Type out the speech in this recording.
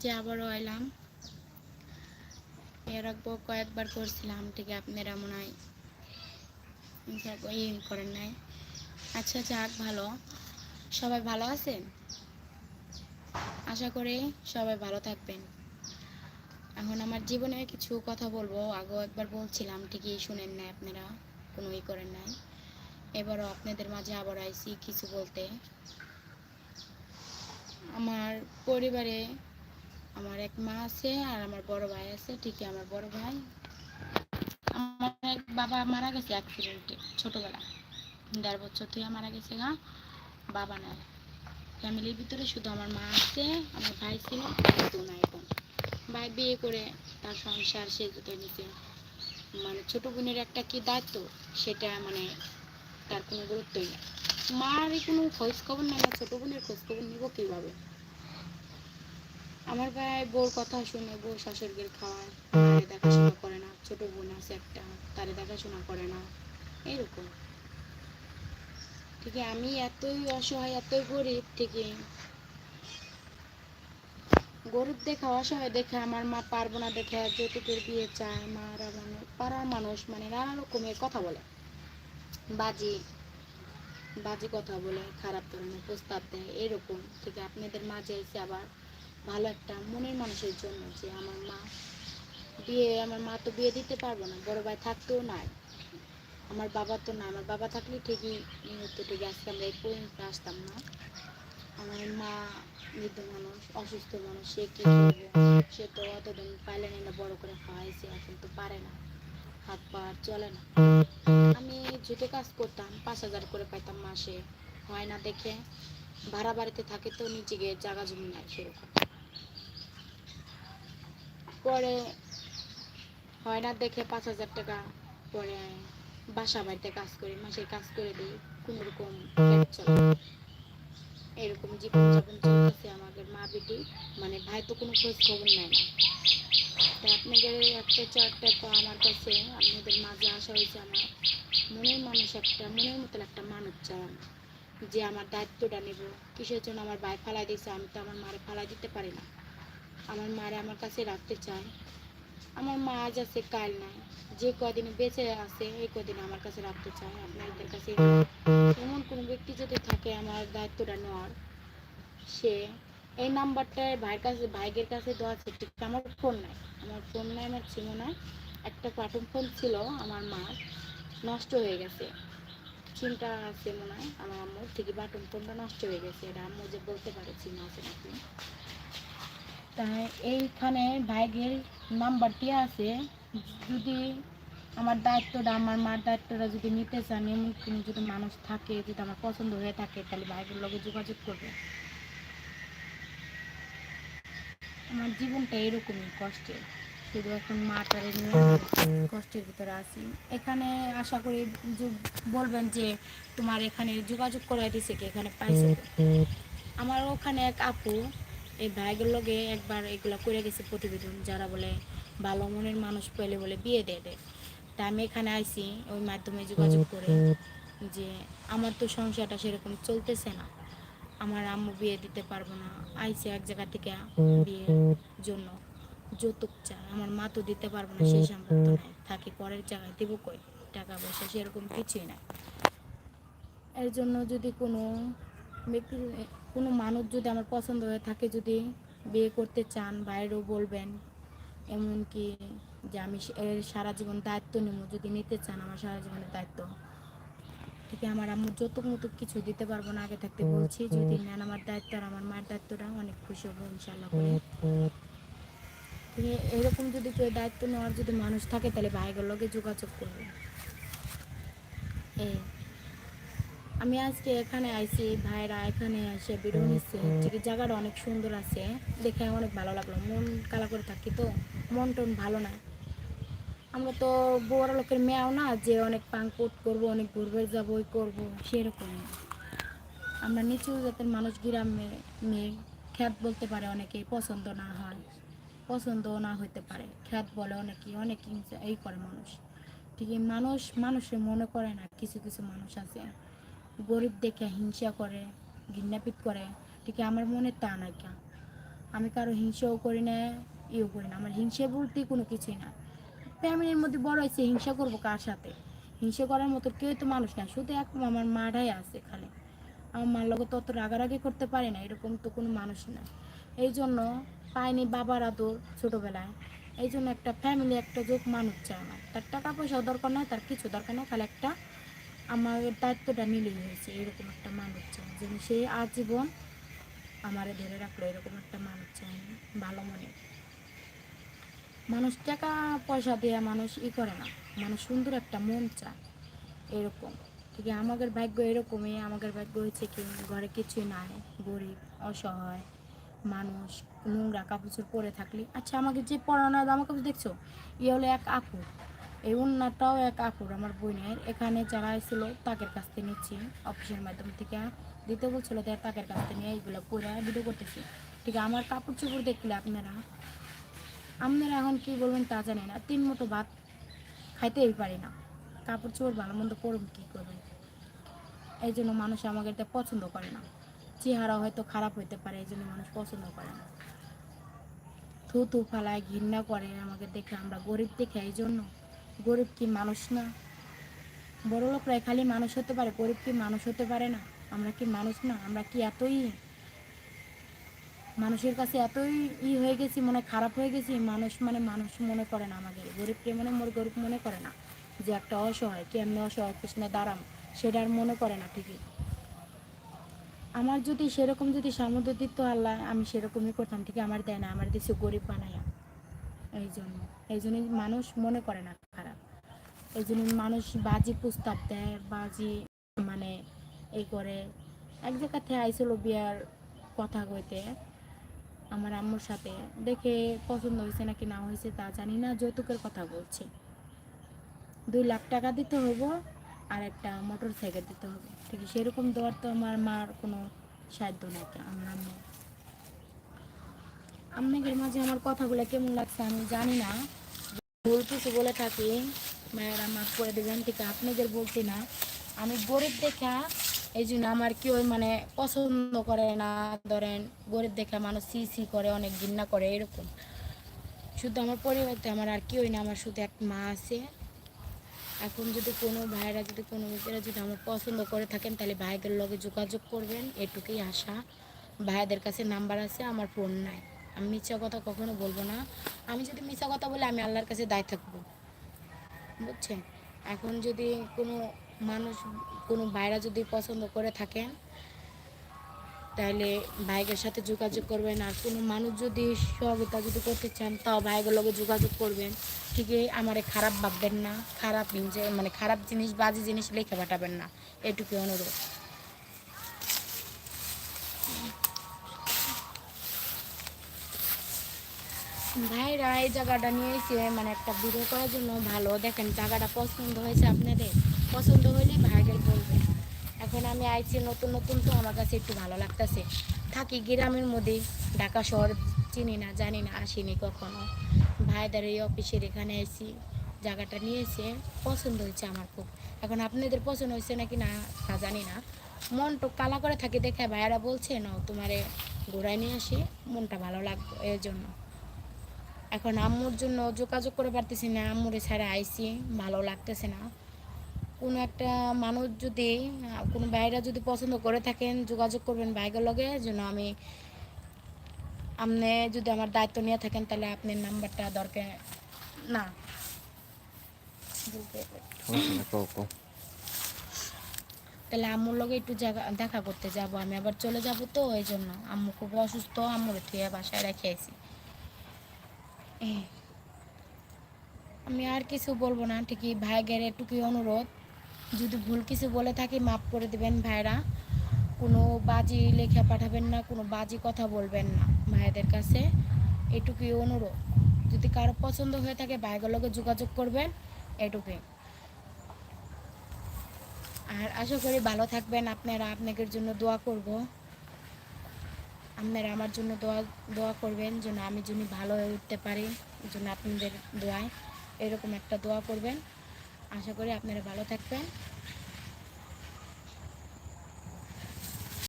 মাঝে আবারও এলাম এর আগেও কয়েকবার করছিলাম, ঠিক আপনারা মনে হয় ই করেন নাই। আচ্ছা যাক, ভালো। সবাই ভালো আছেন? আশা করি সবাই ভালো থাকবেন। এখন আমার জীবনে কিছু কথা বলব। আগেও একবার বলছিলাম, ঠিকই শুনেন নাই আপনারা কোনো ই করেন নাই। এবারও আপনাদের মাঝে আবার আইসি কিছু বলতে। আমার পরিবারে আমার এক মা আছে আর আমার বড় ভাই আছে, ঠিকই আমার বড় ভাই। আমার এক বাবা মারা গেছে অ্যাক্সিডেন্টে ছোটবেলা। দেড় বছর থেকে মারা গেছে গা, বাবা নাই। ফ্যামিলির ভিতরে শুধু আমার মা আছে, আমার ভাই ছিল তো না এখন। ভাই বিয়ে করে তার সংসার সে দুটো নিচে মানে ছোট বোনের একটা কি দায়িত্ব, সেটা মানে তার কোনো গুরুত্বই নেই। মার কোনো খোঁজ খবর নেই, না ছোট বোনের খোঁজ খবর নিব কীভাবে? আমার ভাই বউর কথা শুনে বউ শাশুড়ির খাওয়ায়, তারে দেখাশোনা করে না, ছোট বোন আছে একটা, তারে দেখাশোনা করে না এরকম ঠিক আমি এতই অসহায়, এতই গরিব, ঠিকই। গরিব দেখে, অসহায় দেখে আমার মা পারব না দেখে, যৌতুকের বিয়ে চায়, মারা মানে পাড়ার মানুষ মানে নানা রকমের কথা বলে। বাজি, বাজে কথা বলে, খারাপ ধরনের প্রস্তাব দেয় এরকম ঠিক আপনাদের মাঝে এসে আবার ভালো একটা মনের মানুষের জন্য যে আমার মা বিয়ে, আমার মা তো বিয়ে দিতে পারব না, বড় ভাই থাকতেও নাই। আমার বাবা তো না আমার বাবা থাকলে ঠিকই হতো ঠিকই আজকে আমরা এই পর্যন্ত আসতাম না। আমার মা বৃদ্ধ মানুষ, অসুস্থ মানুষ, সে কি সে তো অতদিন পাইলে না বড় করে খাওয়াইছে, এখন তো পারে না। হাত পা চলে না। আমি জুতো কাজ করতাম, পাঁচ হাজার করে পাইতাম মাসে। হয় না দেখে, ভাড়া বাড়িতে থাকে তো গিয়ে জায়গা জমি নাই সেরকম। পরে হয় না দেখে পাঁচ হাজার টাকা পরে বাসা বাড়িতে কাজ করি, মাসে কাজ করে দিই, কোনো রকম চলে এরকম জীবন যাপন চলতেছে আমাদের মা বেটি মানে ভাই তো কোনো খোঁজ খবর নেয় না। তা আপনাদের একটা চারটা পা আমার কাছে, আপনাদের মাঝে আসা হয়েছে আমার। মনের মানুষ একটা, মনের মতো একটা মানুষ আমি। যে আমার দায়িত্বটা নেব। কিসের জন্য আমার ভাই ফালাই দিয়েছে আমি তো আমার মারে ফালাই দিতে পারি না। আমার মারে আমার কাছে রাখতে চায়। আমার মা আজ আছে, কাল নাই। যে কদিন বেঁচে আছে, এই কদিন আমার কাছে রাখতে চায়। আপনাদের কাছে এমন কোনো ব্যক্তি যদি থাকে, আমার দায়িত্বটা নেওয়ার। সে এই নাম্বারটা ভাইয়ের কাছে ভাইয়ের কাছে দেওয়া আছে, ঠিক আমার ফোন নাই। আমার ফোন নাই, আমার সিমও নাই। একটা কার্টুন ফোন ছিল আমার মা নষ্ট হয়ে গেছে। চিন্তা আছে মনে হয় আমার আম্মুর ঠিকই বাটন ফোনটা নষ্ট হয়ে গেছে। এটা আম্মু যে বলতে পারে চিন আছে নাকি? এইখানে ভাইয়ের নাম্বারটি আছে। যদি আমার দায়িত্বটা, আমার মার দায়িত্বটা যদি নিতে চান, এমন কোনো যদি মানুষ থাকে, যদি আমার পছন্দ হয়ে থাকে, তাহলে ভাইয়ের লগে যোগাযোগ করবে। আমার জীবনটা এরকমই কষ্টের শুধু এখন মাটারে নিয়ে কষ্টের ভিতরে আছি। এখানে আশা করি বলবেন যে তোমার এখানে যোগাযোগ করাই দিছে কি এখানে পাইছে। আমার ওখানে এক আপু এই ভাইগের লগে একবার এগুলা করে গেছে প্রতিবেদন, যারা বলে ভালো মনের মানুষ পেলে বলে বিয়ে দিয়ে দেয়। তা আমি এখানে আইছি, ওই মাধ্যমে যোগাযোগ করে যে আমার তো সংসারটা সেরকম চলতেছে না, আমার আম্মু বিয়ে দিতে পারব না আইসে এক জায়গা থেকে বিয়ের জন্য। যৌতুক চায় আমার মা তো দিতে পারব না, সেই সামর্থ্য নাই, থাকি পরের জায়গায় দেবো কই? টাকা পয়সা সেরকম কিছুই নাই। এর জন্য যদি কোনো ব্যক্তি কোনো মানুষ যদি আমার পছন্দ হয়ে থাকে যদি বিয়ে করতে চান বাইরেও বলবেন এমনকি যে আমি সারা জীবন দায়িত্ব নেব যদি নিতে চান আমার সারা জীবনের দায়িত্ব ঠিক আমার আম্মু যত মতো কিছু দিতে পারব না আগে থাকতে বলছি যদি নেন আমার দায়িত্ব আর আমার মায়ের দায়িত্বটা অনেক খুশি হব ইনশাল্লাহ করে। আছে, এরকম যদি কেউ দায়িত্ব নেওয়ার যদি মানুষ থাকে তাহলে ভাইগুলোর লগে যোগাযোগ করবে। এই। আমি আজকে এখানে আইছি ভাইরা এখানে এসে বেরো নিচ্ছে জায়গাটা অনেক সুন্দর আছে দেখে অনেক ভালো লাগল। মন কালা করে থাকি তো মন টন ভালো না। আমরা তো বড় লোকের মেয়েও না যে অনেক পাঙ্কুট করব অনেক ঘুরবে যাব ওই করব সেরকম আমরা নিচু জাতের মানুষ গ্রামে মেয়ে খ্যাত বলতে পারে অনেকে পছন্দ না হয় পছন্দ না হইতে পারে। খ্যাত বলে অনেকে অনেক এই করে মানুষ। ঠিকই মানুষ মানুষে মনে করে না কিছু কিছু মানুষ আছে। গরিব দেখে হিংসা করে, ঘৃণাপিত করে ঠিক আমার মনে তা নাই কেন? আমি কারও হিংসাও করি না ইয়েও করি না। আমার হিংসা বলতে কোনো কিছুই না। ফ্যামিলির মধ্যে বড় হয়েছে, হিংসা করব কার সাথে? হিংসা করার মতো কেউ তো মানুষ না শুধু এক আমার মাটাই আছে খালি। আমার মার লোক তত রাগারাগি করতে পারে না, এরকম তো কোনো মানুষ না এই জন্য পাইনি বাবার আদর ছোটোবেলায়। এই জন্য একটা ফ্যামিলি একটা যোগ মানুষ চায় না তার টাকা পয়সাও দরকার নয় তার কিছু দরকার নয় খালি একটা আমার দায়িত্বটা নিলেই হয়েছে, এরকম একটা মানুষ চাই যেন সে আজীবন আমারে ধরে রাখল, এরকম একটা মানুষ চাই ভালো মনে। মানুষ টাকা পয়সা দিয়ে মানুষ ই করে না, মানুষ সুন্দর একটা মন চায়, এরকম। ঠিক আছে, আমাদের ভাগ্য এরকমই, আমাদের ভাগ্য হয়েছে কি, ঘরে কিছুই নাই, গরিব, অসহায়, মানুষ, নোংরা কাপড় পরে থাকলে। আচ্ছা আমাকে যে পড়ানো জামা কাপড় দেখছ ইয়ে হলো এক আপুর এই উন্নাটাও এক আপুর, আমার বোনের। এখানে যারা ছিল তাকের কাছ থেকে নিচ্ছি। অফিসের মাধ্যম থেকে দিতে বলছিল তাই তাকের কাছ থেকে নিয়ে এইগুলো পরে ভিডিও করতেছি। ঠিক, আমার কাপড় চোপড় দেখলে আপনারা আপনারা এখন কি বলবেন তা জানি না। তিন মতো ভাত খাইতেই পারি না। কাপড় চোপড় ভালো মন্দ পরুন কী করবেন এই জন্য মানুষ আমাকে এটা পছন্দ করে না। চেহারা হয়তো খারাপ হইতে পারে, এই জন্য মানুষ পছন্দ করে না। থু থু ফালায় ঘৃণা করে আমাকে দেখে, আমরা গরিব দেখে, এই জন্য গরিব কি মানুষ না? বড় লোকরা খালি মানুষ হতে পারে, গরিব কি মানুষ হতে পারে না? আমরা কি মানুষ না? আমরা কি এতই মানুষের কাছে এতই ই হয়ে গেছি, মনে খারাপ হয়ে গেছি? মানুষ মানে মানুষ মনে করে না আমাদের। গরিবকে মনে মোর গরিব মনে করে না যে একটা অসহায়, কেমনে অসহায়, কৃষ্ণে দাঁড়াম, সেটা আর মনে করে না ঠিকই। আমার যদি সেরকম যদি সামর্থ্য দিত আল্লাহ, আমি সেরকমই করতাম ঠিক আমার দেয় না, আমার দেশে গরিব বানাইয়া। এই জন্য এই জন্য মানুষ মনে করে না খারাপ। এই জন্য মানুষ বাজি প্রস্তাব দেয় বাজি মানে এই করে, এক জায়গাতে আইছিল বিয়ার কথা কইতে আমার আম্মুর সাথে, দেখে পছন্দ হয়েছে নাকি না হয়েছে তা জানি না, যৌতুকের কথা বলছে। দুই লাখ টাকা দিতে হব আর একটা মোটর সাইকেল দিতে হবে। ঠিক সেরকম দেওয়ার তো আমার মার কোনো সাধ্য নাই আমার আম্মু। আপনাদের মাঝে আমার কথাগুলো কেমন লাগছে আমি জানি না। ভুল কিছু বলে থাকি। মায়েরা মাফ করে দেবেন ঠিক আছে, আপনাদের বলছি না আমি গরিব দেখা এই জন্য আমার কেউ মানে পছন্দ করে না ধরেন গরিব দেখা মানুষ সি সি করে অনেক ঘৃণা করে এরকম। শুধু আমার পরিবারতে আমার আর কেউই না আমার শুধু এক মা আছে। এখন যদি কোনো ভাইরা যদি কোনো লোকেরা যদি আমার পছন্দ করে থাকেন তাহলে ভাইদের লগে যোগাযোগ করবেন এটুকুই আশা। ভাইদের কাছে নাম্বার আছে আমার ফোন নাই। আমি মিথ্যা কথা কখনো বলব না। আমি যদি মিথ্যা কথা বলে আমি আল্লাহর কাছে দায় থাকব। বুঝছেন? এখন যদি কোনো মানুষ, কোনো বাইরা যদি পছন্দ করে থাকেন, তাহলে ভাইগের সাথে যোগাযোগ করবেন। আর কোনো মানুষ যদি সহযোগিতা যদি করতে চান, তাও ভাইগের লগে যোগাযোগ করবেন। ঠিকই আমারে খারাপ ভাববেন না, খারাপ মানে খারাপ জিনিস, বাজে জিনিস লিখে পাঠাবেন না। এটুকুই অনুরোধ। ভাইরা, এই জায়গাটা নিয়ে এসে মানে একটা ভিডিও করার জন্য ভালো। দেখেন জায়গাটা পছন্দ হয়েছে আপনাদের? পছন্দ হলে ভাইদের বলবেন। এখন আমি আইছি নতুন নতুন তো আমার কাছে একটু ভালো লাগতেছে। থাকি গ্রামের মধ্যে, ঢাকা শহর চিনি না, জানি না, আসিনি কখনো। ভাইদের এই অফিসের এখানে এসি জায়গাটা নিয়েছে পছন্দ হয়েছে আমার খুব। এখন আপনাদের পছন্দ হয়েছে নাকি না, তা জানি না। মনটা কালা করে থাকে দেখে ভাইয়ারা বলছে না তোমারে ঘোরায় নিয়ে আসি, মনটা ভালো লাগবে, এর জন্য। এখন আম্মুর জন্য যোগাযোগ করে পারতেছি না আম্মুরে ছাড়া আইসি ভালো লাগতেছে না। কোনো একটা মানুষ যদি কোনো ভাইরা যদি পছন্দ করে থাকেন যোগাযোগ করবেন বাইকের লগে যেন আমি আপনি যদি আমার দায়িত্ব নিয়ে থাকেন তাহলে আপনার নাম্বারটা দরকার। না। তাহলে আম্মুর লগে একটু জায়গা দেখা করতে যাব। আমি আবার চলে যাব তো ওই জন্য। আম্মু খুব অসুস্থ আম্মুর থুয়ে বাসায় রেখে এই। আমি আর কিছু বলব না ঠিকই ভাইগের এটুকুই অনুরোধ। যদি ভুল কিছু বলে থাকি মাফ করে দিবেন ভাইরা। কোনো বাজি লেখা পাঠাবেন না, কোনো বাজি কথা বলবেন না ভাইদের কাছে। এটুকুই অনুরোধ। যদি কারও পছন্দ হয়ে থাকে ভাইগুলোকে যোগাযোগ করবেন, এটুকুই। আর আশা করি ভালো থাকবেন। আপনারা আপনাদের জন্য দোয়া করব। আপনারা আমার জন্য দোয়া দোয়া করবেন যেন আমি যেন ভালো হয়ে উঠতে পারি, যেন আপনাদের দোয়ায় এরকম একটা দোয়া করবেন। আশা করি আপনারা ভালো থাকবেন।